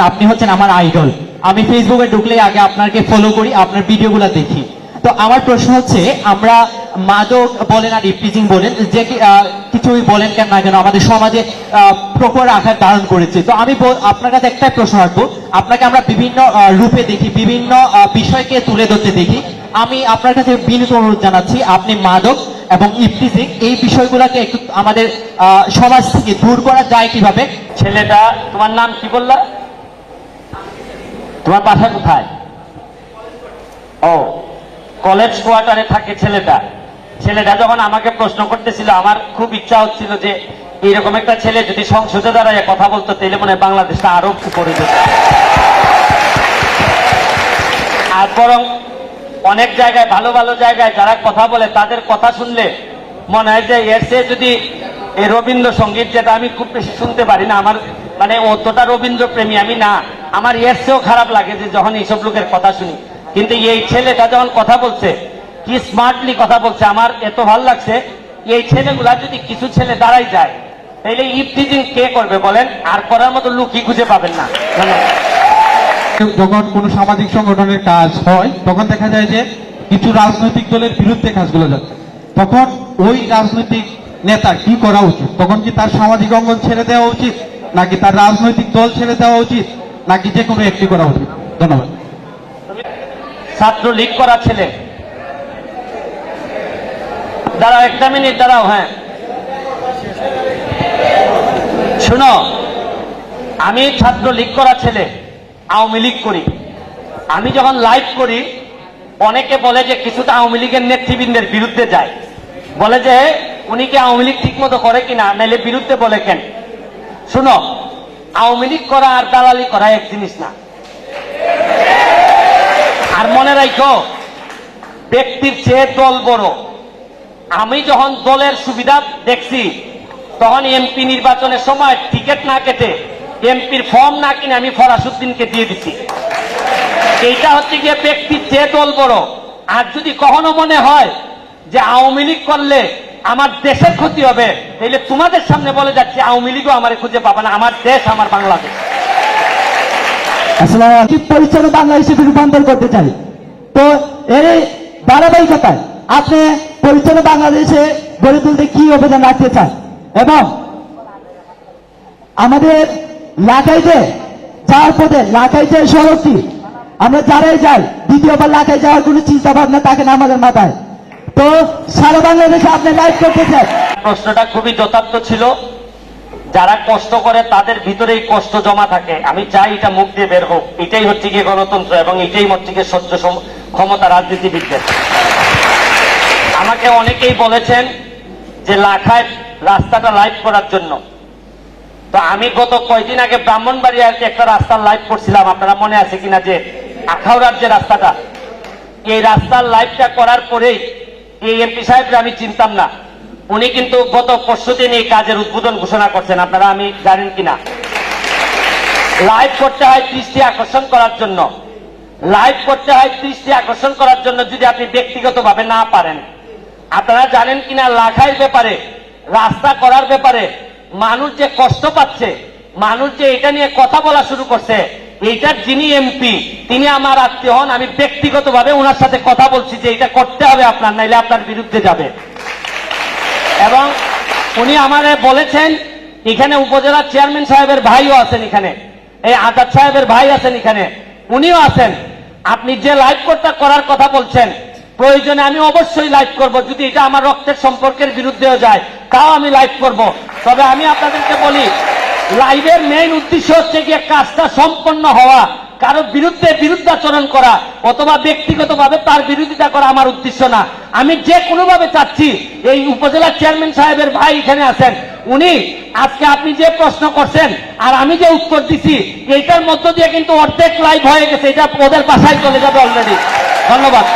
আপনি হচ্ছেন আমার আইডল আমি ফেসবুকে ঢুকলে আগে আপনাকে ফলো করি, আপনার ভিডিওগুলো দেখি। তো আমার প্রশ্ন হচ্ছে, আমরা মাদক বলেন আর ইফটিজিং বলেন, যে কিছুই বলেন কেন না কেন, আমাদের সমাজে প্রকর আকার ধারণ করেছে। তো আমি আপনার কাছে একটাই প্রশ্ন রাখব, আপনাকে আমরা বিভিন্ন রূপে দেখি, বিভিন্ন বিষয়কে তুলে ধরতে দেখি। আমি আপনার কাছে বিনীত অনুরোধ জানাচ্ছি, আপনি মাদক এবং ইফটিজিং এই বিষয়গুলোকে একটু আমাদের সমাজ থেকে দূর করা যায় কীভাবে? ছেলেটা, তোমার নাম কি বললা? তোমার বাসা কোথায়? ও কলেজ কোয়ার্টারে থাকে ছেলেটা। ছেলেটা যখন আমাকে প্রশ্ন করতেছিল, আমার খুব ইচ্ছা হচ্ছিল যে এরকম একটা ছেলে যদি সংসদে দাঁড়ায় কথা বলতো, তাহলে মনে হয় বাংলাদেশটা আরও উপরে যেত আর বরং অনেক জায়গায়, ভালো ভালো জায়গায় যারা কথা বলে, তাদের কথা শুনলে মনে হয় যে এর চেয়ে যদি রবীন্দ্রসঙ্গীত যেটা আমি খুব বেশি শুনতে পারি না, আমার মানে অতটা রবীন্দ্র প্রেমী আমি না। আমার এর চেয়েও খারাপ লাগে যে যখন এইসব লোকের কথা শুনি। কিন্তু এই ছেলেটা যখন কথা বলছে, কি স্মার্টলি কথা বলছে, আমার এত ভালো লাগছে, এই ছেলেগুলা যদি কিছু ছেলে দাঁড়াই যায় তাহলে ইফটিজিং কে করবে বলেন? আর করার মতো লুকই খুঁজে পাবেন না। যখন কোনো সামাজিক সংগঠনের কাজ হয়, তখন দেখা যায় যে কিছু রাজনৈতিক দলের বিরুদ্ধে কাজগুলো যাচ্ছে। তখন ওই রাজনৈতিক নেতা কি করা উচিত? তখন কি তার সামাজিক অঙ্গন ছেড়ে দেওয়া উচিত? নাকি তার রাজনৈতিক দল ছেড়ে দেওয়া উচিত? নাকি যে কোনো একটি করা উচিত। ধন্যবাদ। ছাত্র লীগ করা ছেলে। দাঁড়াও, একটা মিনিট, দাঁড়াও হ্যাঁ। শুনো, আমি ছাত্র লীগ করা ছেলে, আওয়ামী লীগ করি। আমি যখন লাইভ করি, অনেকে বলে যে কিছুটা আওয়ামী লীগের নেতৃবৃন্দের বিরুদ্ধে যায়। বলে যে, উনি কি আওয়ামী লীগ ঠিক মতো করে কিনা? নাইলে বিরুদ্ধে বলে কেন? শুনো আওয়ামী লীগ করা আর দালালি করা এক জিনিস না। আর মনে রাখো, ব্যক্তির চেয়ে দল বড়। আমি যখন দলের সুবিধা দেখছি, তখন এমপি নির্বাচনের সময় টিকিট না কেটে, এমপির ফর্ম না কিনে আমি ফরাসুদ্দিনকে দিয়ে দিচ্ছি এইটা হচ্ছে গিয়ে ব্যক্তির চেয়ে দল বড়। আর যদি কখনো মনে হয় যে আওয়ামী লীগ করলে আমার দেশের ক্ষতি হবে। তাহলে তোমাদের সামনে বলে যাচ্ছি, আওয়ামী লীগও আমার খুঁজে পাবে না। আমার দেশ, আমার বাংলাদেশ। পরিচ্ছন্ন বাংলাদেশে রূপান্তর করতে চাই, তো এর ধারাবাহিকতায় আপনি পরিচ্ছন্ন বাংলাদেশে গড়ে তুলতে কি অবদান রাখতে চান? এবং আমাদের লাখাইতে যাওয়ার পথে লাখাইতে আমরা যারাই যাই, দ্বিতীয়বার লাখাই যাওয়ার কোনো চিন্তা ভাবনা থাকে না আমাদের মাথায়। তো সারা বাংলাদেশে আপনি লাইভ করতে চান প্রশ্নটা খুবই যথার্থ ছিল। যারা কষ্ট করে তাদের ভিতরেই কষ্ট জমা থাকে। আমি চাই এটা মুখ দিয়ে বের হোক। এটাই হচ্ছে গিয়ে গণতন্ত্র এবং এটাই হচ্ছে গিয়ে সহ্য ক্ষমতা রাজনীতিবিদদের। আমাকে অনেকেই বলেছেন যে লাখায় রাস্তাটা লাইভ করার জন্য। তো আমি গত কয়দিন আগে ব্রাহ্মণবাড়িয়াতে একটা রাস্তার লাইভ করছিলাম। আপনারা মনে আছে কিনা যে আখাউড়ার যে রাস্তাটা, এই রাস্তার লাইভটা করার পরেই এই এমপি সাহেবরা আমি চিনতাম না। উনি কিন্তু গত পরশু দিন এই কাজের উদ্বোধন ঘোষণা করছেন। আপনারা আমি জানেন কিনা? লাইভ করতে হয় দৃষ্টি আকর্ষণ করার জন্য। লাইভ করতে হয় দৃষ্টি আকর্ষণ করার জন্য যদি আপনি ব্যক্তিগতভাবে না পারেন। আপনারা জানেন কিনা? লাখাইয়ের ব্যাপারে, রাস্তা করার ব্যাপারে মানুষ যে কষ্ট পাচ্ছে, মানুষ যে এটা নিয়ে কথা বলা শুরু করছে এইটার যিনি এমপি তিনি আমার আত্মীয় হন, আমি ব্যক্তিগতভাবে ওনার সাথে কথা বলছি যে এটা করতে হবে আপনার, নাইলে আপনার বিরুদ্ধে যাবে। এবং উনি আমারে বলেছেন, এখানে উপজেলা চেয়ারম্যান সাহেবের ভাইও আছেন এখানে, এই আজাদ সাহেবের ভাই আছেন এখানে, উনিও আছেন। আপনি যে লাইভ করতে করার কথা বলছেন, প্রয়োজনে আমি অবশ্যই লাইভ করব, যদি এটা আমার রক্তের সম্পর্কের বিরুদ্ধেও যায়, তাও আমি লাইভ করব। তবে আমি আপনাদেরকে বলি লাইভের মেইন উদ্দেশ্য হচ্ছে গিয়ে কাজটা সম্পন্ন হওয়া, কারোর বিরুদ্ধে বিরুদ্ধাচরণ করা, অথবা ব্যক্তিগতভাবে তার বিরোধিতা করা আমার উদ্দেশ্য না। আমি যে কোনোভাবে চাচ্ছি, এই উপজেলা চেয়ারম্যান সাহেবের ভাই এখানে আছেন, উনি আজকে আপনি যে প্রশ্ন করছেন, আর আমি যে উত্তর দিছি, এইটার মধ্য দিয়ে কিন্তু অর্ধেক লাইভ হয়ে গেছে, এটা ওদের বাসায় চলে যাবে অলরেডি ধন্যবাদ।